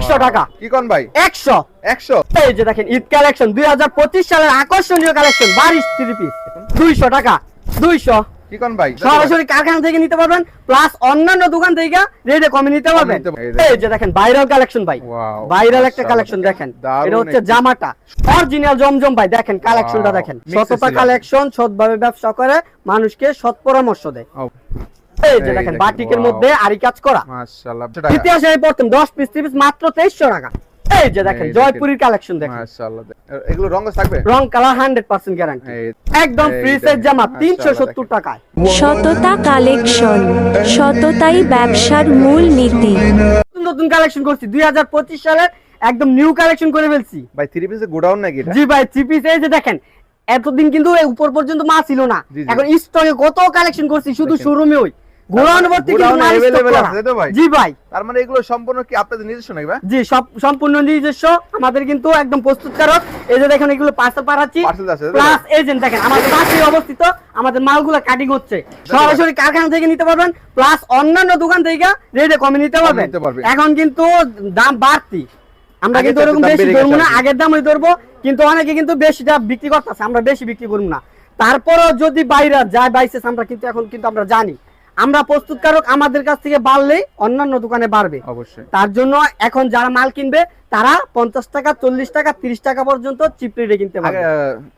একশো টাকা। কি কোন ভাই? একশো। একশো? এই যে দেখেন ঈদ কালেকশন দুই হাজার পঁচিশ সালের আকর্ষণীয় কালেকশন বারিশ থ্রি পিস দুইশো টাকা দুইশো। কি ভাই? সরাসরি কারখানা থেকে নিতে পারবেন প্লাস অন্যান্য দোকান থেকে রেটে কমে নিতে পারবেন। নিতে এই যে দেখেন ভাইরাল কালেকশন ভাই। ভাইরাল একটা কালেকশন দেখেন। এটা হচ্ছে জামাটা। অরিজিনাল জমজম ভাই দেখেন কালেকশনটা দেখেন। কালেকশন সৎভাবে ব্যবসা করে মানুষকে সৎ পরামর্শ দেয়। ও, এই যে দেখেন বাটিকের মধ্যে আরি কাজ করা। মাশাআল্লাহ ইতিহাসে আমি পড়তাম দশ পিস পিস মাত্র তেইশশো টাকা। এই যে দেখেন জয়পুরীর কালেকশন দেখেন। মাশাআল্লাহ এগুলো রঙ থাকবে? রং কালার হান্ড্রেড পার্সেন্ট গ্যারান্টি একদম ফ্রি জামা। টাকায়। সততা কালেকশন সততাই ব্যবসার মূল নীতি। নতুন নতুন কালেকশন করছি দুই হাজার পঁচিশ সালের একদম নিউ কালেকশন করে ফেলছি। ভাই থ্রি পিসে গোডাউন নাকি এটা? জি ভাই থ্রি পিস এই যে দেখেন এতদিন কিন্তু উপর পর্যন্ত মা ছিল না। এখন স্টকে কত কালেকশন করছি শুধু। শোরুমে ওই। গোড়ানো ভর্তি কিন্তু মাল stock করা। আছে, তাই তো ভাই? জি ভাই। তার মানে এগুলো সম্পূর্ণ কি আপনাদের নিজস্ব নাকি ভাই? জি সব সম্পূর্ণ নিজস্ব। আমাদের কিন্তু একদম প্রস্তুতকারক। এই যে দেখেন এগুলো পার্সেল পাঠাচ্ছি। Parcel আছে, তাই তো? প্লাস এজেন্ট দেখেন আমাদের পাশে অবস্থিত। আমাদের মালগুলো কাটিং হচ্ছে। সরাসরি কারখানা থেকে নিতে পারবেন। প্লাস অন্যান্য দোকান থেকে রেটে কমে নিতে পারবেন। এখন কিন্তু দাম বাড়তি। আমরা কিন্তু ওরকম দাম বেশি ধরবো না। আগের দামই ধরবো। কিন্তু অনেকে কিন্তু বেশিটা বিক্রি করতেছে আমরা বেশি বিক্রি করব না। তারপরও যদি বাইরে যায় বাইসেস আমরা কিন্তু এখন কিন্তু আমরা জানি। আমরা প্রস্তুতকারক আমাদের কাছ থেকে বাড়লে অন্যান্য দোকানে বাড়বে। অবশ্যই। তার জন্য এখন যারা মাল কিনবে তারা পঞ্চাশ টাকা চল্লিশ টাকা তিরিশ টাকা পর্যন্ত চিপ রেটে কিনতে পারবে।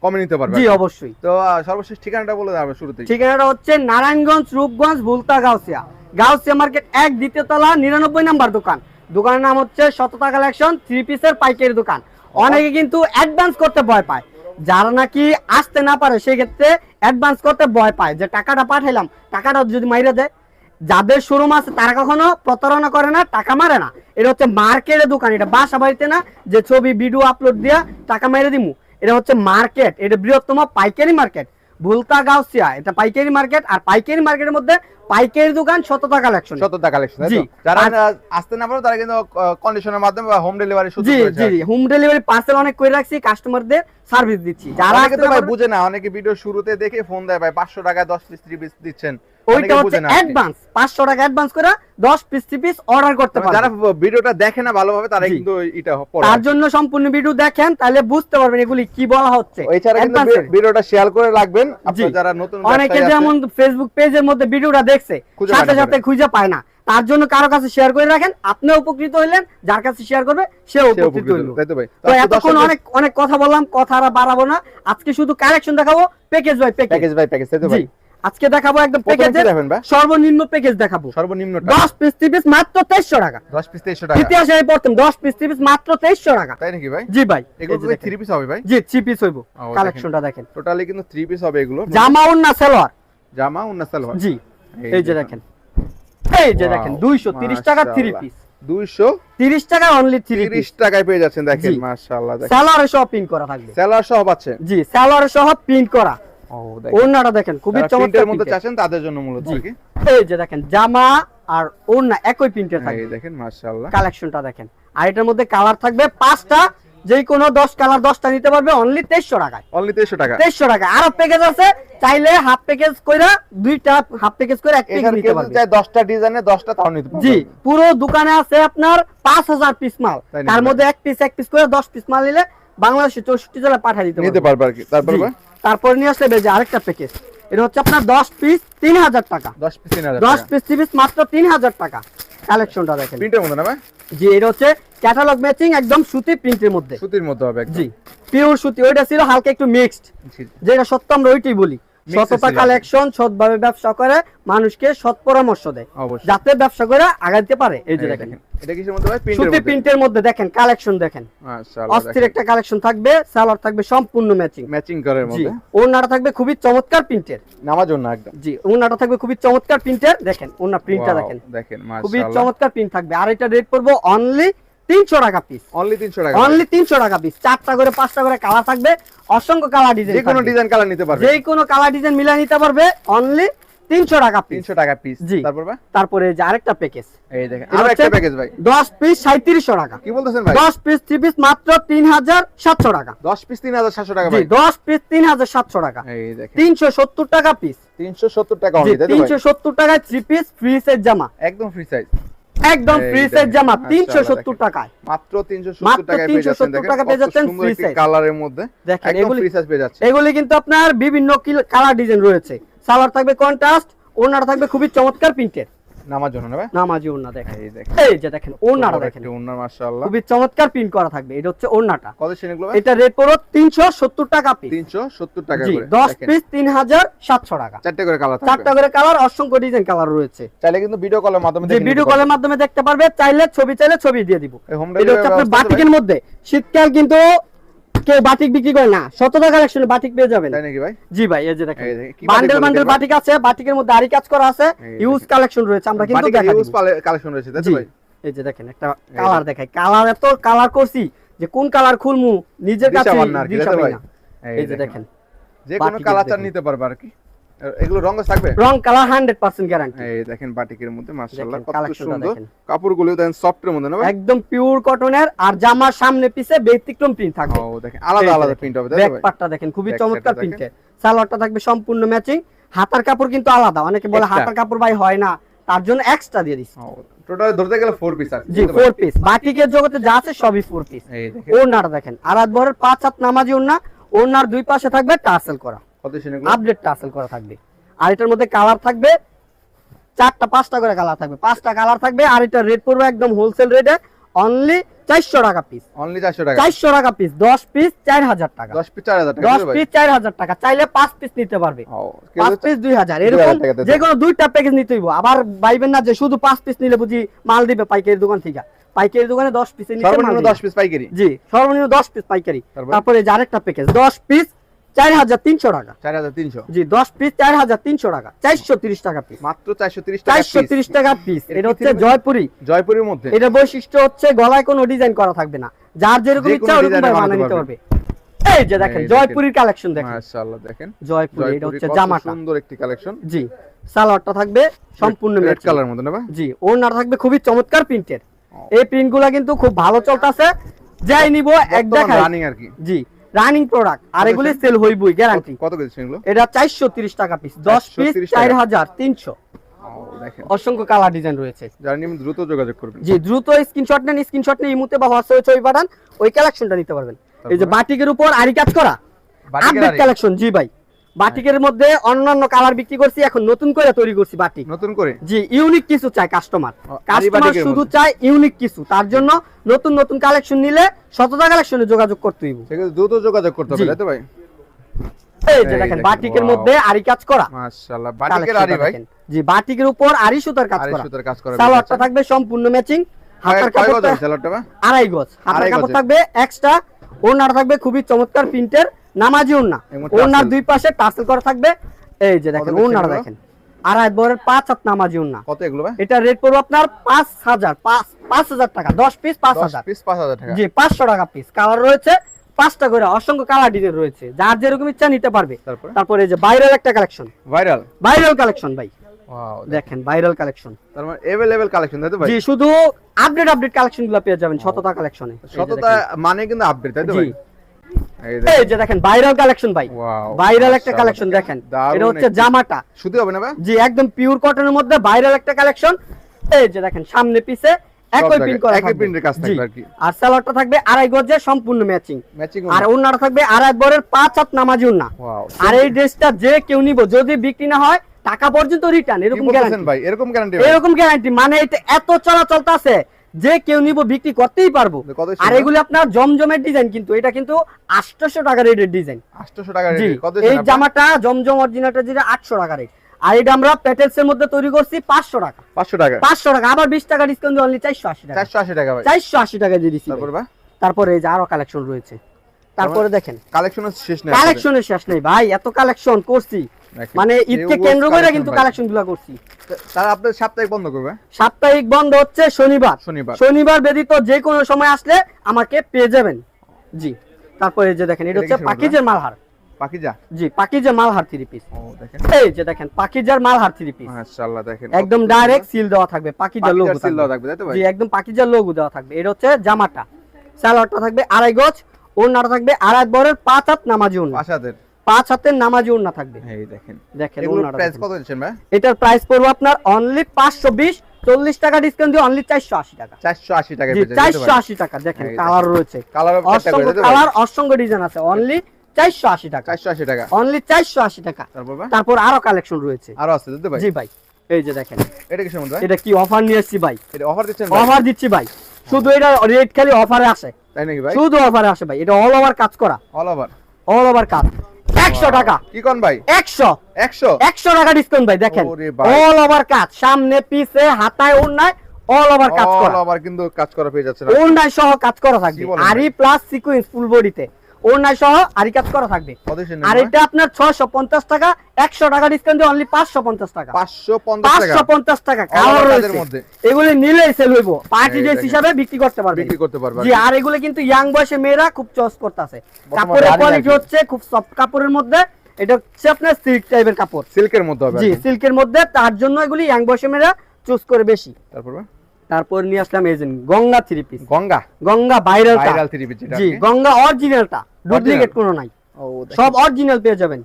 কমে নিতে পারবে। জি অবশ্যই। তো সর্বশেষ ঠিকানাটা বলে দেবে শুরুতেই। ঠিকানাটা হচ্ছে নারায়ণগঞ্জ রূপগঞ্জ ভুলতা গাউসিয়া। গাউসিয়া মার্কেট এক দ্বিতীয় তলা নিরানব্বই নাম্বার দোকান। দোকানের নাম হচ্ছে শততা কালেকশন থ্রি পিসের পাইকারি দোকান। অনেকে কিন্তু অ্যাডভান্স করতে ভয় পায়। যারা নাকি আসতে না পারে, সেক্ষেত্রে অ্যাডভান্স করতে ভয় পায় যে টাকাটা পাঠাইলাম, টাকাটা যদি মাইরে দেয়। যাদের শোরুম আছে, তারা কখনো প্রতারণা করে না, টাকা মারে না। এটা হচ্ছে মার্কেটের দোকান, এটা বাসা বাড়িতে না, যে ছবি ভিডিও আপলোড দিয়ে টাকা মাইরে দিমু। এটা হচ্ছে মার্কেট, এটা বৃহত্তম পাইকারি মার্কেট। ভুলতা গাউসিয়া এটা পাইকারি মার্কেট আর পাইকারি মার্কেটের মধ্যে পাইকারি দোকান শততা কালেকশন। শততা কালেকশন জি। যারা আসতে না পারো তারা কিন্তু কন্ডিশনের মাধ্যমে বা হোম ডেলিভারি সুযোগ জি জি হোম ডেলিভারি পার্সেল অনেক করে রাখছি কাস্টমারদের সার্ভিস দিচ্ছি। যারা কিন্তু তো ভাই বুঝে না অনেকে ভিডিও শুরুতে দেখে ফোন দেয় ভাই পাঁচশো টাকায় দশ পিস থ্রি পিস দিচ্ছেন। ওইটা হচ্ছে। অ্যাডভান্স টাকা অ্যাডভান্স করে দশ পিস পিস অর্ডার করতে যারা ভিডিওটা দেখে না ভালোভাবে তারা কিন্তু এটা পড়ে তার জন্য সম্পূর্ণ ভিডিও দেখেন তাহলে বুঝতে পারবেন এগুলি কি বলা হচ্ছে। এছাড়া কিন্তু Advance এর। ভি- ভিডিওটা শেয়ার করে রাখবেন। আপনারা যারা নতুন অনেকে যেমন ফেসবুক পেজের মধ্যে ভিডিওটা দেখছে সাথে সাথে খুঁজে পায় না। তার জন্য কারও কাছে শেয়ার করে রাখেন আপনিও উপকৃত হইলেন যার কাছে শেয়ার করবে সেও উপকৃত হলো, তো এতক্ষণ অনেক অনেক কথা বললাম কথা আর বাড়াবো না। আজকে শুধু কালেকশন দেখাবো package by package package by package তাই তো ভাই? আজকে দেখাবো একদম প্রথমে ভাই? সর্বনিম্ন প্যাকেজ দেখাবো। সর্বনিম্নটা দশ পিস পিস মাত্র তেইশশো টাকা। দশ পিস তেইশশো টাকা। ইতিহাসে আমি পড়তাম দশ পিস পিস মাত্র তেইশশো টাকা। তাই নাকি ভাই? জি ভাই। এগুলো এই যে কি দেখেন। পিস হবে ভাই? জি থ্রি পিস হইব। কালেকশনটা দেখেন। টোটালি কিন্তু থ্রি পিস হবে এগুলো। জামা উন্না সেলোয়ার। জামা উন্না সালোয়ার। জি। এই যে দেখেন। এই যে দেখেন দুইশো তিরিশ টাকা থ্রি মাশাআল্লাহ। পিস দুইশো তিরিশ টাকা অনলি থ্রি তিরিশ পিস টাকায় পেয়ে যাচ্ছেন দেখেন। মাশাআল্লাহ দেখেন। স্যালোয়ারে সহ পিন করা থাকবে। সেলার সহ পাচ্ছেন। জি স্যালোয়ারে সহ পিন করা। ও ওড়নাটা দেখেন খুবই চমৎকার মধ্যে চাচ্ছেন তাদের জন্য মূলত আর কি। এই যে দেখেন জামা আর ওড়না একই প্রিন্টের থাকবে। দেখেন মাশাআল্লাহ। কালেকশনটা দেখেন। আর এটার মধ্যে কালার থাকবে পাঁচটা যে কোনো দশ কালার দশটা নিতে পারবে অনলি তেইশশো টাকায়। অনলি 300 টাকা। তেইশশো টাকা আরও প্যাকেজ আছে চাইলে হাফ প্যাকেজ কইরা দুইটা হাফ প্যাকেজ করে এক প্যাকেজ নিতে পারবে। চাই 10টা ডিজাইনে 10টা তাও নিতে পারবে। জি পুরো দোকানে আছে আপনার পাঁচ হাজার পিস মাল। তার মধ্যে এক পিস এক পিস করে দশ পিস মাল নিলে বাংলাদেশে চৌষট্টি জেলায় পাঠিয়ে দিতে নিতে পারবে। পারবে আর কি। তারপর তারপরে নিয়ে আসলে বেজে আরেকটা প্যাকেজ এটা হচ্ছে আপনার দশ পিস তিন হাজার টাকা। 10 পিস 3000 দশ পিস পিস মাত্র তিন হাজার টাকা। কালেকশনটা দেখেন। প্রিন্টের মধ্যে না ভাই? জি এটা হচ্ছে ক্যাটালগ ম্যাচিং একদম সুতি প্রিন্টের মধ্যে। সুতির মধ্যে হবে জি পিওর সুতি। ওইটা ছিল হালকা একটু মিক্সড যেটা সত্য আমরা ওইটাই বলি। সততা। কালেকশন সৎভাবে ব্যবসা করে মানুষকে সৎ পরামর্শ দেয়। যাতে ব্যবসা করে আগাইতে পারে। এই যে দেখেন। সুতি প্রিন্টের মধ্যে কালেকশন অস্থির একটা কালেকশন থাকবে সালোয়ার থাকবে সম্পূর্ণ ম্যাচিং ম্যাচিং করার মধ্যে। ওনাটা থাকবে খুবই চমৎকার প্রিন্টের নামার জন্য একদম। জি ওনাটা থাকবে খুবই চমৎকার প্রিন্টের দেখেন প্রিন্টটা দেখেন। দেখেন খুবই চমৎকার প্রিন্ট থাকবে। আর এটা রেট পড়ব অনলি তিনশো টাকা পিস অনলি 300 টাকা অনলি তিনশো টাকা পিস চারটা করে পাঁচটা করে কালার থাকবে। অসংখ্য কালার ডিজাইন যে কোনো ডিজাইন কালার নিতে পারবে। যে কোনো কালার ডিজাইন মিলিয়ে নিতে পারবে। অনলি তিনশো টাকা 300 টাকা পিস জি। তারপর তারপরে যে আরেকটা প্যাকেজ এই দেখেন আরও একটা প্যাকেজ ভাই। দশ পিস সাঁত্রিশশো টাকা। কি বলতেছেন ভাই? দশ পিস থ্রি পিস মাত্র তিন হাজার সাতশো টাকা। 10 পিস 3700 টাকা জি ভাই। দশ পিস তিন হাজার সাতশো টাকা। এই দেখেন। তিনশো সত্তর টাকা পিস 370 টাকা জি অনলি তাই তো তিনশো সত্তর টাকায় থ্রি পিস ফ্রি সেট জামা। একদম ফ্রি সাইজ একদম ফ্রি সাইজ জামা মাশাআল্লাহ, তিনশো সত্তর দেখেন। টাকায়। মাত্র 370 মাত্র টাকায় পেয়ে যাচ্ছেন দেখেন টাকা পেয়ে যাচ্ছেন কালারের মধ্যে। দেখেন, এগুলি- ফ্রি সাইজ পেয়ে যাচ্ছে এগুলি কিন্তু আপনার বিভিন্ন কালার ডিজাইন রয়েছে। সালোয়ার থাকবে কন্ট্রাস্ট ওনার থাকবে খুবই চমৎকার প্রিন্টের নামার জন্য না নামাজি ওনা দেখেন। এই দেখেন। এই যে দেখেন ওনাটা দেখেন। একটি মাশাআল্লাহ। খুবই চমৎকার প্রিন্ট করা থাকবে এটা হচ্ছে ওনাটা কত ছিল এগুলো এটা রেট পড়ো তিনশো সত্তর টাকা পিস 370 টাকা করে। দশ দেখেন। পিস তিন হাজার সাতশো টাকা। চারটে করে কালার চারটা করে কালার অসংখ্য ডিজাইন কালার রয়েছে। চাইলে কিন্তু ভিডিও কলের মাধ্যমে ভিডিও কলের মাধ্যমে দেখতে পারবে চাইলে ছবি চাইলে ছবি দিয়ে দিব। এটা হচ্ছে আপনার বাটিকের মধ্যে। শীতকাল কিন্তু কেউ বাটিক বিক্রি করে না। শত টাকা কালেকশনে বাটিক পেয়ে যাবেন। তাই নাকি ভাই? জি ভাই এই যে দেখেন। বান্ডেল বান্ডেল বাটিক আছে বাটিকের মধ্যে আরি কাজ করা আছে ইউজ কালেকশন রয়েছে আমরা কিন্তু দেখাই। ইউজ কালেকশন রয়েছে তাই ভাই? এই যে দেখেন একটা কালার দেখাই। কালার এত কালার করছি যে কোন কালার খুলমু নিজের কাছে। এই যে দেখেন। দেখেন। যে কোনো কালার চান নিতে পারবে আর কি। এগুলো রঙ থাকবে? রং কালার হান্ড্রেড পার্সেন্ট গ্যারান্টি এই দেখেন বাটিকের মধ্যে মাশাআল্লাহ কত সুন্দর। কাপড়গুলো দেখেন সফটের মধ্যে না একদম পিওর কটনের আর জামার সামনে পিছে ব্যতিক্রম প্রিন্ট থাকবে। ও দেখেন আলাদা আলাদা প্রিন্ট হবে ব্যাক পার্টটা দেখেন খুবই চমৎকার side-টা দেখেন। প্রিন্টের সালোয়ারটা থাকবে সম্পূর্ণ ম্যাচিং হাতার কাপড় কিন্তু আলাদা অনেকে বলে হাতার কাপড় ভাই হয় না তার জন্য এক্সট্রা দিয়ে দিচ্ছি। টোটাল ধরতে গেলে ফোর পিস জি বাটিকের জগতে যা আছে সবই ফোর পিস এই দেখেন। আর বরের পাঁচ হাত নামাজি ওনা ওনার দুই পাশে থাকবে টার্সেল করা। আপডেট টার্সেল করা থাকবে। আর এটার মধ্যে কালার থাকবে চারটা পাঁচটা করে কালার থাকবে। পাঁচটা কালার থাকবে আর এটা রেট পড়বে একদম হোলসেল রেটে অনলি চারশো টাকা পিস অনলি 400 টাকা? চারশো টাকা পিস দশ পিস চার হাজার টাকা। 10 পিস 4000 টাকা দশ তাই তো ভাই পিস চার হাজার টাকা চাইলে পাঁচ পিস নিতে পারবে। পাঁচ পিস দুই হাজার। 2000 এরকম যে কোনো দুইটা প্যাকেজ নিতে হইব। আবার ভাইবেন না যে শুধু পাঁচ পিস নিলে বুঝি মাল দিবে পাইকারি দোকান থেকে। পাইকারি দোকানে দশ সর্বনিম্ন দিবে। 10 পিস পাইকারি? জি সর্বনিম্ন দশ পিস পাইকারি। তারপরে? তারপরে যে আরেকটা প্যাকেজ দশ পিস চার হাজার তিনশো টাকা। 4300 জি দশ পিস চার হাজার তিনশো টাকা চারশো তিরিশ টাকা পিস মাত্র 430 টাকা চারশো তিরিশ টাকা পিস এটা হচ্ছে জয়পুরি। জয়পুরের মধ্যে। এটা বৈশিষ্ট্য হচ্ছে গলায় কোনো ডিজাইন করা থাকবে না। যার যেরকম ইচ্ছা ওরকম design এ ভাবে বানাতে বানিয়ে নিতে পারবে। পারবে। এই যে দেখেন জয়পুরির কালেকশন দেখেন। মাশাআল্লাহ দেখেন। জয়পুরি এটা হচ্ছে জামাটা। সুন্দর একটি কালেকশন জি সালোয়ারটা থাকবে সম্পূর্ণ রেড কালার মধ্যে না জি ওনার থাকবে খুবই চমৎকার প্রিন্টের। এই প্রিন্টগুলো কিন্তু খুব ভালো চলতেছে। যাই নিব এক দেখাই। রানিং আর কি। জি রানিং প্রোডাক্ট আর এগুলি সেল হইবই গ্যারান্টি কত কেজি এগুলো? এটা চারশো তিরিশ টাকা পিস দশ পিস 430 চার হাজার তিনশো। অসংখ্য কালার ডিজাইন রয়েছে। যারা নিয়মিত দ্রুত যোগাযোগ করবেন। জি দ্রুত স্ক্রিনশট নেন স্ক্রিনশট নিয়ে ইমুতে বা হোয়াটসঅ্যাপে ছবি পাঠান ওই কালেকশনটা নিতে পারবেন। এই যে বাটিকের উপর আরি কাজ করা। আপডেট কালেকশন জি ভাই। বাটিকের মধ্যে অন্যান্য কালার বিক্রি করছি এখন নতুন করে তৈরি করছি বাটিক। নতুন করে? জি ইউনিক কিছু চাই কাস্টমার কাস্টমার শুধু। চায় ইউনিক কিছু তার জন্য নতুন নতুন কালেকশন নিলে শতটা কালেকশনে যোগাযোগ করতে হইব। দ্রুত যোগাযোগ করতে হবে তাই তো ভাই? এই যে দেখেন বাটিকের মধ্যে আরি কাজ করা। মাশাআল্লাহ বাটিকের আরি ভাই? জি বাটিকের উপর আরি সুতার কাজ আরি সুতার কাজ করা সালোয়ারটা থাকবে সম্পূর্ণ ম্যাচিং হাতার আছে সালোয়ারটা আড়াই গজ। হাতার কাপড় থাকবে এক্সট্রা ওনার থাকবে খুবই চমৎকার প্রিন্টের নামাজি ওনা এবং ওনার tassel। দুই পাশে টাসেল করা থাকবে এই যে দেখেন কত ওনার বেচছেন দেখেন আড়াই বরের পাঁচ হাত নামাজি ওনা কত এগুলো ভাই এটা রেট পড়বে আপনার পাঁচ হাজার পাঁচ পাঁচ হাজার টাকা দশ পিস পাঁচ 10 হাজার পিস 5000 টাকা জি পাঁচশো টাকা পিস কালার রয়েছে পাঁচটা করে অসংখ্য কালার ডিজাইন রয়েছে যার যেরকম ইচ্ছা নিতে পারবে তারপরে তারপরে এই যে ভাইরাল একটা কালেকশন ভাইরাল ভাইরাল কালেকশন ভাই ওয়াও দেখেন ভাইরাল কালেকশন তার মানে अवेलेबल কালেকশন তাই তো ভাই জি শুধু আপডেট আপডেট কালেকশন গুলো পেয়ে যাবেন শততা কালেকশনে সততা মানে কিন্তু আপডেট তাই তো জি ভাই এই যে দেখেন ভাইরাল কালেকশন ভাই। ভাইরাল একটা কালেকশন দেখেন। এটা হচ্ছে জামাটা। শুধু হবে না ভাই? জি একদম পিওর কটনের মধ্যে ভাইরাল একটা কালেকশন এই যে দেখেন সামনে পিছে একই জায়গায় করা একই থাকবে। কাজ থাকবে আর কি। আর সালোয়ারটা থাকবে আড়াই গজের সম্পূর্ণ ম্যাচিং ম্যাচিং আর ওনাটা থাকবে আড়াই বরের পাঁচ হাত নামাজি ওনা আর এই ড্রেসটা যে কেউ নিব যদি বিক্রি না হয় টাকা পর্যন্ত রিটার্ন এরকম গ্যারান্টি ভাই এরকম গ্যারান্টি এরকম গ্যারান্টি মানে এটা এত চলাচল আছে। যে কেউ নিব বিক্রি করতেই পারব। আর এগুলো আপনার জমজমের ডিজাইন কিন্তু এটা কিন্তু আটশোশো টাকা রেটের ডিজাইন। 800 টাকা এই জামাটা জমজম অরিজিনালটা যেটা আটশো টাকা রেট আর এটা আমরা প্যাটেলস এর মধ্যে তৈরি করছি পাঁচশো টাকা। 500 টাকা। পাঁচশো টাকা আবার বিশ টাকা ডিসকাউন্ট অনলি চারশো আশি টাকা। 480 টাকা চারশো আশি টাকা দিয়ে দিচ্ছি তারপর তারপরে এই যে আরও কালেকশন রয়েছে। তারপরে দেখেন। কালেকশন শেষ নেই। কালেকশনের শেষ নেই। ভাই এত কালেকশন করছি। মানে ঈদকে কেন্দ্র করে কিন্তু ভাই। কালেকশনগুলা করছি তার আপনাদের সাপ্তাহিক বন্ধ করবে? সাপ্তাহিক বন্ধ হচ্ছে শনিবার। শনিবার। শনিবার ব্যতীত যে কোনো সময় আসলে আমাকে পেয়ে যাবেন। জি। তারপরে এই যে দেখেন এটা হচ্ছে পাকিজের মালহার। পাকিজা? জি পাকিজের মালহার থ্রি পিস ও দেখেন। এই যে দেখেন পাকিজার মালহার থ্রি পিস মাশাআল্লাহ দেখেন। একদম ডাইরেক্ট সিল দেওয়া থাকবে পাকিজার লোগো সিল দেওয়া থাকবে। তাই তো ভাই? জি একদম পাকিজার লোগো দেওয়া থাকবে। এটা হচ্ছে জামাটা। সালোয়ারটা থাকবে আড়াই গজ ওড়নাটা থাকবে আড়াই বরের পাঁচ হাত নামাজি ওড়না। আশাদের পাঁচ হাতের নামাজি ওড়না থাকবে। এই দেখেন। দেখেন ওড়নাটা প্রাইস কত দিচ্ছেন ভাই? এটার প্রাইস পড়বে আপনার অনলি পাঁচশো বিশ চল্লিশ টাকা ডিসকাউন্ট দিয়ে অনলি চারশো আশি টাকা। 480 টাকায় জি পেয়ে যাবেন চারশো আশি টাকা দেখেন কালার রয়েছে। কালার অসংখ্য কালার অসংখ্য ডিজাইন আছে। অনলি চারশো আশি টাকা। 480 টাকা। অনলি চারশো আশি টাকা। তারপর আরও কালেকশন রয়েছে। আরও আছে দিতে ভাই জি ভাই এই যে দেখেন। এটা ভাই? এটা কি অফার নিয়ে ভাই? এটা অফার দিচ্ছেন অফার দিচ্ছি ভাই। শুধু এটা রেট খালি অফারে আসে। তাই নাকি ভাই? শুধু অফারে আসে ভাই। এটা অল ওভার কাজ করা। অল ওভার অল ওভার কাজ। একশো টাকা। কি কোন ভাই? একশো। 100 একশো টাকা ডিসকাউন্ট ভাই দেখেন। অল ওভার কাজ। সামনে পিছে হাতায় ওড়নায় অল ওভার কাজ অল করা। ওভার কিন্তু কাজ করা পেয়ে যাচ্ছে না ওড়নায় সহ কাজ করা থাকবে। আরি প্লাস সিকোয়েন্স ফুল বডিতে সহ আরি কাজ করা থাকবে। আর এটা আপনার টাকা টাকা ডিসকাউন্ট দিয়ে অনলি পাঁচশো পঞ্চাশ টাকা। 550 টাকা। পাঁচশো পঞ্চাশ টাকা কালার রয়েছে। মধ্যে। এগুলি সেল হইব। পার্টি ড্রেস হিসাবে বিক্রি করতে পারবে বিক্রি করতে পারবে জি আর এগুলো কিন্তু ইয়াং বয়সে মেয়েরা খুব চয়েস করতেছে। কাপড়ের কোয়ালিটি হচ্ছে খুব সফট কাপড়ের মধ্যে। এটা হচ্ছে আপনার সিল্ক টাইপের কাপড়। সিল্কের মধ্যে হবে জি সিল্কের মধ্যে তার জন্য এগুলি ইয়াং বয়সে মেয়েরা চুজ করে বেশি। তারপর? তারপর নিয়ে আসলাম এই Ganga three piece Ganga? Ganga viral viral three piece জি গঙ্গা অরিজিনালটা ডুপ্লিকেট কোনো নাই। সব অরিজিনাল পেয়ে যাবেন।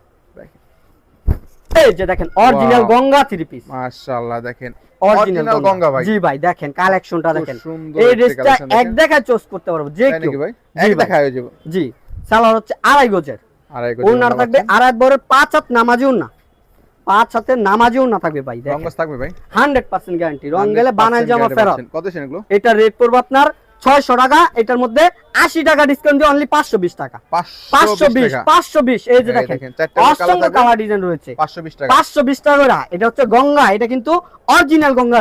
এই যে দেখেন অরিজিনাল গঙ্গা থ্রি পিস মাশাআল্লাহ দেখেন। অরিজিনাল গঙ্গা। ভাই। জি ভাই দেখেন কালেকশনটা দেখেন। এই ড্রেসটা এক। দেখায় চুজ করতে পারব যে কেউ। ভাই? এক। দেখা হয়ে যাবে। জি সালোয়ার হচ্ছে আড়াই গজের। আড়াই গজ ওনার থাকবে আড়াই বড়ের পাঁচ হাত নামাজি না পাঁচ হাতের নামাজি না থাকবে ভাই রঙ্গস থাকবে ভাই? হান্ড্রেড পার্সেন্ট গ্যারান্টি রং গেলে 100% জামা ফেরত। কত সেন এগুলো? এটা রেট পড়বে আপনার ছয়শো টাকা এটার মধ্যে আশি টাকা ডিসকাউন্ট দিয়ে অনলি পাঁচশো বিশ টাকা। পাঁচশো 520 বিশ পাঁচশো বিশ এই যে দেখেন। অসংখ্য কালার ডিজাইন রয়েছে। 520 টাকা। পাঁচশো বিশ টাকা করে। এটা হচ্ছে গঙ্গা এটা কিন্তু অরিজিনাল গঙ্গা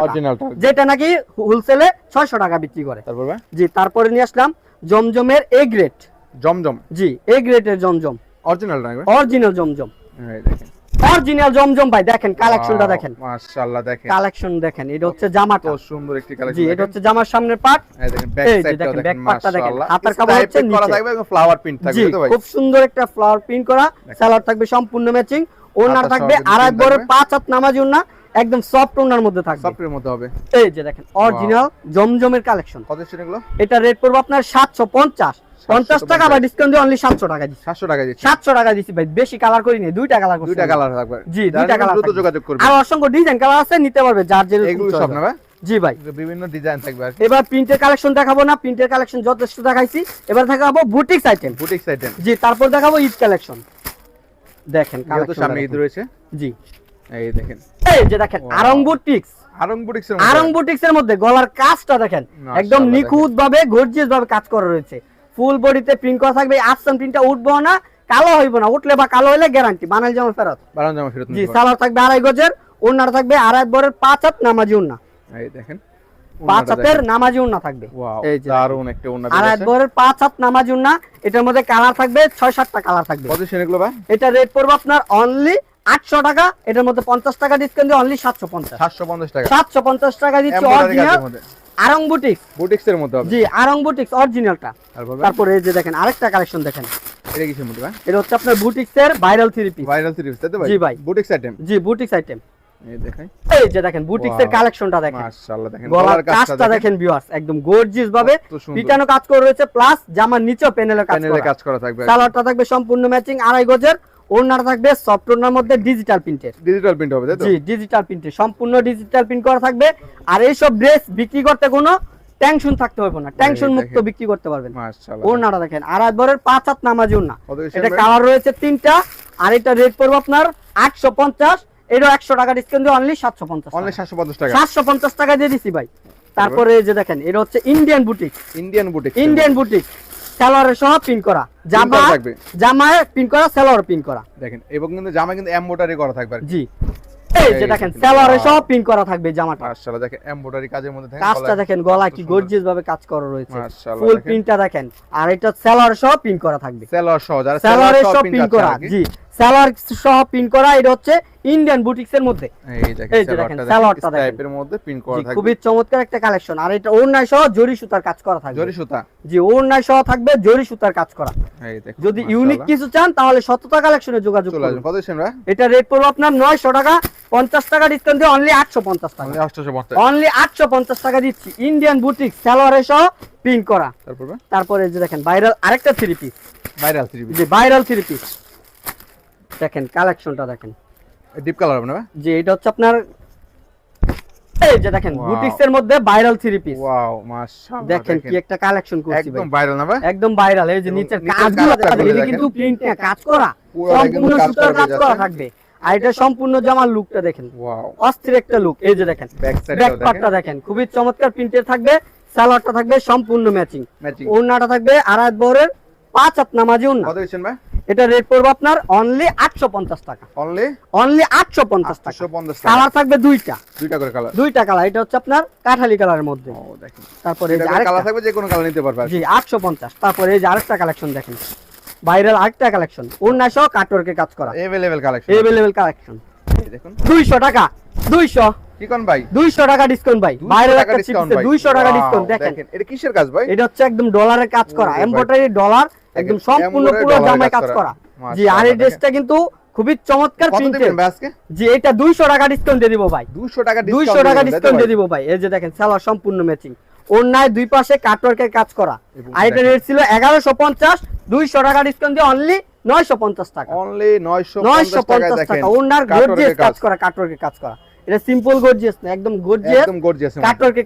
যেটা নাকি হোলসেলে ছয়শো টাকা বিক্রি করে। তারপর জি তারপরে নিয়ে আসলাম জমজমের এ গ্রেড জমজম। জি এ গ্রেডের জমজম। অরিজিনাল না অরিজিনাল জমজম। এই দেখেন। অরিজিনাল জমজম ভাই দেখেন কালেকশনটা দেখেন। মাশাআল্লাহ দেখেন। কালেকশন দেখেন এটা হচ্ছে জামাটা। কত সুন্দর একটি জি এটা হচ্ছে জামার সামনের পার্ট এই দেখেন ব্যাক দেখেন। মাশাআল্লাহ। হাতার কাপড় হচ্ছে নিচে। থাকবে এবং ফ্লাওয়ার প্রিন্ট থাকবে তো ভাই খুব সুন্দর একটা ফ্লাওয়ার প্রিন্ট করা। সালোয়ার থাকবে সম্পূর্ণ ম্যাচিং ওনার থাকবে আড়াই বড় পাঁচ হাত নামাজি ওনা একদম সফট ওনার মধ্যে থাকবে। সফটের মধ্যে হবে। এই যে দেখেন অরিজিনাল জমজমের কালেকশন কত এটা রেট পড়বে আপনার সাতশো পঞ্চাশ। পঞ্চাশ টাকা বা ডিসকাউন্ট দিয়ে অনলি সাতশো টাকা দিচ্ছি। 700 টাকা দিচ্ছি। সাতশো টাকা দিচ্ছি ভাই বেশি কালার করিনি দুইটা কালার দুইটা কালার থাকবে। জি, দুইটা colour দ্রুত যোগাযোগ করবে। আর অসংখ্য ডিজাইন কালার আছে নিতে পারবে যার যে এগুলো সব না জি ভাই। বিভিন্ন ডিজাইন থাকবে আর এবার প্রিন্টের কালেকশন দেখাবো না প্রিন্টের কালেকশন যথেষ্ট দেখাইছি। এবার দেখাবো বুটিক্স আইটেম বুটিক আইটেম জি তারপর দেখাবো ঈদ কালেকশন দেখেন collection সামনে ঈদ রয়েছে। জি। এই দেখেন। এই যে দেখেন আরং বুটিক্স আরং বুটিক্স এর আরং বুটিক্স এর মধ্যে গলার কাজটা দেখেন একদম নিখুঁত ভাবে গর্জিয়াস ভাবে কাজ করা রয়েছে। ফুল বডিতে প্রিন্ট করা থাকবে আফসান প্রিন্টটা উঠবো না কালো হইব না। উঠলে বা কালো হইলে গ্যারান্টি বানাল জামা ফেরত। বারান জামা ফেরত জি সালোয়ার থাকবে আড়াই গজের ওনার থাকবে আড়াই বরের পাঁচ হাত নামাজি উন্না এই দেখেন পাঁচ হাতের নামাজি থাকবে। ওয়াও এই যে। দারুণ একটা ওন্না আড়াই বরের পাঁচ হাত নামাজি এটার মধ্যে কালার থাকবে ছয় সাতটা কালার থাকবে। কত সেন ভাই? এটা রেট পড়বে আপনার অনলি আটশো টাকা এটার মধ্যে পঞ্চাশ টাকা ডিসকাউন্ট দিয়ে অনলি সাতশো পঞ্চাশ। 750 টাকা। সাতশো পঞ্চাশ টাকা দিচ্ছি অরিজিনাল মধ্যে। আরং বুটিক্স। বুটিক্স এর মধ্যে হবে। জি আরং বুটিক্স অরিজিনালটা তারপরে এই যে দেখেন আরেকটা কালেকশন দেখেন। এটা কিসের মধ্যে ভাই? এটা হচ্ছে আপনার বুটিক্স এর ভাইরাল থ্রি পিস ভাইরাল তাই তো ভাই? জি ভাই। বুটিক্স আইটেম জি বুটিক্স আইটেম এই দেখেন এই যে দেখেন বুটিক্স এর কালেকশনটা দেখেন। মাশাআল্লাহ দেখেন গলার কাজটা দেখেন। ভিউয়ার্স একদম গর্জিয়াস ভাবে পিটানো কাজ করে রয়েছে প্লাস জামার নিচেও প্যানেলের কাজ করা। কাজ করা থাকবে। সালোয়ারটা থাকবে সম্পূর্ণ ম্যাচিং আড়াই গজের ওড়নাটা থাকবে সফট ওড়নার মধ্যে ডিজিটাল প্রিন্টের ডিজিটাল প্রিন্ট হবে তাই তো? জি ডিজিটাল প্রিন্টে সম্পূর্ণ ডিজিটাল প্রিন্ট করা থাকবে। আর এইসব ড্রেস বিক্রি করতে কোনো টেনশন থাকতে হবে না। টেনশন মুক্ত বিক্রি করতে পারবেন। ওড়নাটা দেখেন। আর একবারের পাঁচ হাত নামাজি ওড়না। এটা কালার রয়েছে তিনটা। আর এটা রেট পড়বে আপনার আটশো পঞ্চাশ। এটা একশো টাকা ডিসকাউন্ট দিয়ে অনলি সাতশো পঞ্চাশ অনলি 750 টাকা। সাতশো পঞ্চাশ টাকা দিয়ে দিছি ভাই। তারপরে এই যে দেখেন এটা হচ্ছে Indian boutique Indian boutique Indian boutique সালোয়ারের সহ পিন করা। জামা। জামায় পিন করা সালোয়ার পিন করা। দেখেন এবং কিন্তু জামা কিন্তু এমবোটারি করা থাকবে জি। এই যে দেখেন দেখেন, সালোয়ারের পিন করা থাকবে জামাটা। মাশাআল্লাহ দেখেন এমব্রয়ডারি কাজের মধ্যে দেখেন কাজটা দেখেন গলা কি। গর্জিয়াস ভাবে কাজ করা রয়েছে। ফুল দেখেন। দেখেন আর এটা সালোয়ার সহ পিন করা থাকবে। সেলর সহ যারা পিন করা জি। সালোয়ার সহ করা এটা হচ্ছে ইন্ডিয়ান বুটিক্স এর মধ্যে। এই যে দেখেন, সালোয়ারটা সালোয়ারটা দেখেন দেখেন। টাইপের মধ্যে প্রিন্ট করা থাকবে। খুবই চমৎকার একটা কালেকশন আর এটা ওড়নায় সহ জরি সুতার কাজ করা থাকবে। জরি সুতা। জি ওড়নায় সহ থাকবে জরি সুতার কাজ করা। এই দেখেন যদি ইউনিক কিছু চান তাহলে কালেকশনে যোগাযোগ করুন। কত এটা রেট পড়বে আপনার নয়শো টাকা পঞ্চাশ টাকা ডিসকাউন্ট দিয়ে অনলি আটশো পঞ্চাশ টাকা। অনলি 850 আটশো পঞ্চাশ টাকা দিচ্ছি। ইন্ডিয়ান বুটিক সালোয়ারে সহ পিন করা। তারপর তারপরে যে দেখেন ভাইরাল আরেকটা থ্রি পিস ভাইরাল থ্রি যে ভাইরাল থ্রি পিস দেখেন কালেকশনটা দেখেন। ডিপ কালার হবে না যে এটা হচ্ছে আপনার এই যে দেখেন Wow. বুটিক্স এর মধ্যে ভাইরাল থ্রি পিস ওয়াও মাশাআল্লাহ দেখেন কি একটা কালেকশন করছি ভাই। একদম ভাইরাল না ভাই? একদম ভাইরাল এই যে নিচের কাজগুলো দেখেন। কিন্তু প্রিন্ট না কাজ করা সম্পূর্ণ সুতার কাজ করা থাকবে। আর এটা সম্পূর্ণ জামার লুকটা দেখেন। ওয়াও অস্থির একটা লুক এই যে দেখেন। ব্যাক দেখেন। পার্টটা দেখেন খুবই চমৎকার প্রিন্টের থাকবে সালোয়ারটা থাকবে সম্পূর্ণ ম্যাচিং ওড়নাটা থাকবে আড়াই বরের পাঁচ হাত নামাজি ওড়না। কত দিচ্ছেন ভাই? এটা রেট পড়বে আপনার অনলি আটশো পঞ্চাশ টাকা। অনলি অনলি আটশো পঞ্চাশ টাকা। 850 কালার থাকবে দুইটা। দুইটা করে কালার দুইটা কালার এটা হচ্ছে আপনার কাঠালি কালারের মধ্যে। ও দেখেন। তারপরে এই যে কালার থাকবে যে কোনো কালার নিতে পারবে জি আটশো পঞ্চাশ। তারপরে এই যে আরেকটা কালেকশন দেখেন। ভাইরাল আরেকটা কালেকশন ওড়না সহ কাটওয়ার্কে কাজ করা। এভেলেবেল কালেকশন এভেলেবেল কালেকশন দেখুন। দুইশো টাকা। দুইশো। ভাই। দুইশো টাকা ডিসকাউন্ট ভাই। 200 ভাইরাল টাকা একটা ডিসকাউন্ট চিপসে ভাই। দুইশো টাকা ডিসকাউন্ট দেখেন। এটা কিসের কাজ ভাই? এটা হচ্ছে একদম ডলারের কাজ করা। এমব্রয়ডারি ডলার একদম সম্পূর্ণ পুরো জামায় কাজ করা। জি আর এই ড্রেসটা কিন্তু খুবই চমৎকার প্রিন্টের জি এটা দুইশো টাকা ডিসকাউন্ট দিয়ে দিব ভাই। 200 টাকা ডিসকাউন্ট দুইশো টাকা ডিসকাউন্ট দিয়ে দিব ভাই। এই যে দেখেন সালোয়ার সম্পূর্ণ ম্যাচিং ওড়নায় দুই পাশে কাটওয়ার্কের কাজ করা। আর এটা রেট ছিল এগারোশো পঞ্চাশ দুইশো টাকা ডিসকাউন্ট দিয়ে অনলি নয়শো পঞ্চাশ টাকা। অনলি 950 নয়শো টাকায় পঞ্চাশ দেখেন টাকা ওনার গর্জিয়াস কাজ করা। কাটওয়ার্কের কাজ করা। এটা সিম্পল গর্জিয়াস না একদম গর্জিয়াস একদম গর্জিয়াস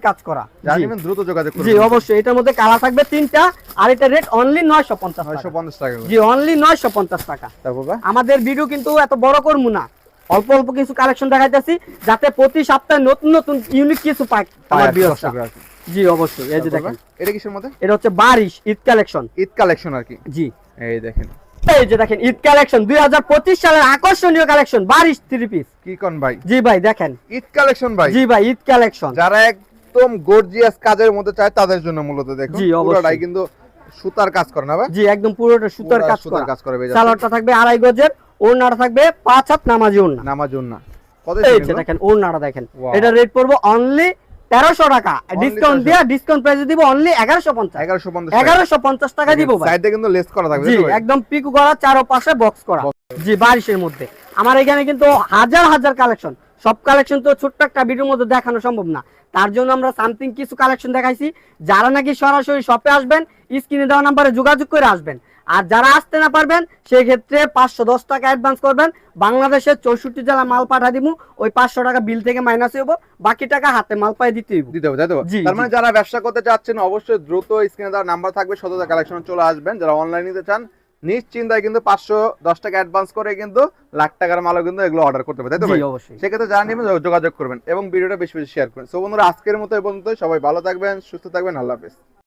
কাজ করা। যারা জি। নেবেন দ্রুত যোগাযোগ করুন। জি অবশ্যই এটার মধ্যে কালার থাকবে তিনটা আর এটা রেট অনলি নয়শো পঞ্চাশ টাকা। 950 টাকা। জি অনলি নয়শো পঞ্চাশ টাকা। তারপর আমাদের ভিডিও কিন্তু এত বড় করব না। অল্প অল্প কিছু কালেকশন দেখাইতেছি যাতে প্রতি সপ্তাহে নতুন নতুন ইউনিক কিছু পায় আমার। জি অবশ্যই এই যে দেখেন। এটা কিসের মধ্যে? এটা হচ্ছে বারিশ ঈদ কালেকশন ঈদ কালেকশন আর কি। জি। এই দেখেন। এই যে দেখেন ঈদ কালেকশন দুই সালের আকর্ষণীয় কালেকশন বারিশ থ্রি পিস কি কোন ভাই? জি ভাই দেখেন। ঈদ কালেকশন ভাই? জি ভাই ঈদ কালেকশন যারা একদম গর্জিয়াস কাজের মধ্যে চায় তাদের জন্য মূলত দেখুন। পুরোটাই কিন্তু সুতার কাজ করে না ভাই? জি একদম পুরোটা সুতার কাজ সুতার কাজ করা সালোয়ারটা থাকবে আড়াই গজের ওড়নাটা থাকবে পাঁচ হাত নামাজি ওড়না। নামাজ জন্য কত এই যে দেখেন ওড়নাটা দেখেন। এটা রেট পড়ব অনলি তেরোশো টাকা। ডিসকাউন্ট 1300 দিয়ে ডিসকাউন্ট প্রাইসে দিব অনলি এগারোশো পঞ্চাশ। 1150 টাকা। এগারোশো পঞ্চাশ টাকা দিব সাইডে কিন্তু লেস করা থাকবে জি তাই তো ভাই? একদম পিকু করা চারো পাশে বক্স করা জি বারিশের মধ্যে। আমার এখানে কিন্তু হাজার হাজার কালেকশন সব কালেকশন তো ছোট্ট একটা ভিডিওর মধ্যে দেখানো সম্ভব না। তার জন্য আমরা সামথিং কিছু কালেকশন দেখাইছি। যারা নাকি সরাসরি শপে আসবেন স্ক্রিনে দেওয়া নাম্বারে যোগাযোগ করে আসবেন। আর যারা আসতে না পারবেন সেই ক্ষেত্রে পাঁচশো দশ টাকা অ্যাডভান্স করবেন। বাংলাদেশের চৌষট্টি জেলা মাল পাঠা দিব। ওই পাঁচশো টাকা বিল থেকে মাইনাস হইব। বাকি টাকা হাতে মাল পায়ে দিতে হইব। দিতে হবে তাই তো? তার মানে যারা ব্যবসা করতে চাচ্ছেন অবশ্যই দ্রুত স্ক্রিনে দেওয়ার নাম্বার থাকবে শততা কালেকশন চলে আসবেন। যারা অনলাইন নিতে চান নিশ্চিন্তায় কিন্তু পাঁচশো দশ টাকা অ্যাডভান্স করে কিন্তু লাখ টাকার মালও কিন্তু এগুলো অর্ডার করতে হবে তাই তো ভাই? অবশ্যই। সেক্ষেত্রে যারা নেবেন যোগাযোগ করবেন এবং ভিডিওটা বেশি বেশি শেয়ার করবেন। সো বন্ধুরা আজকের মতো এই পর্যন্ত সবাই ভালো থাকবেন সুস্থ থাকবেন। আল্লাহ হাফেজ।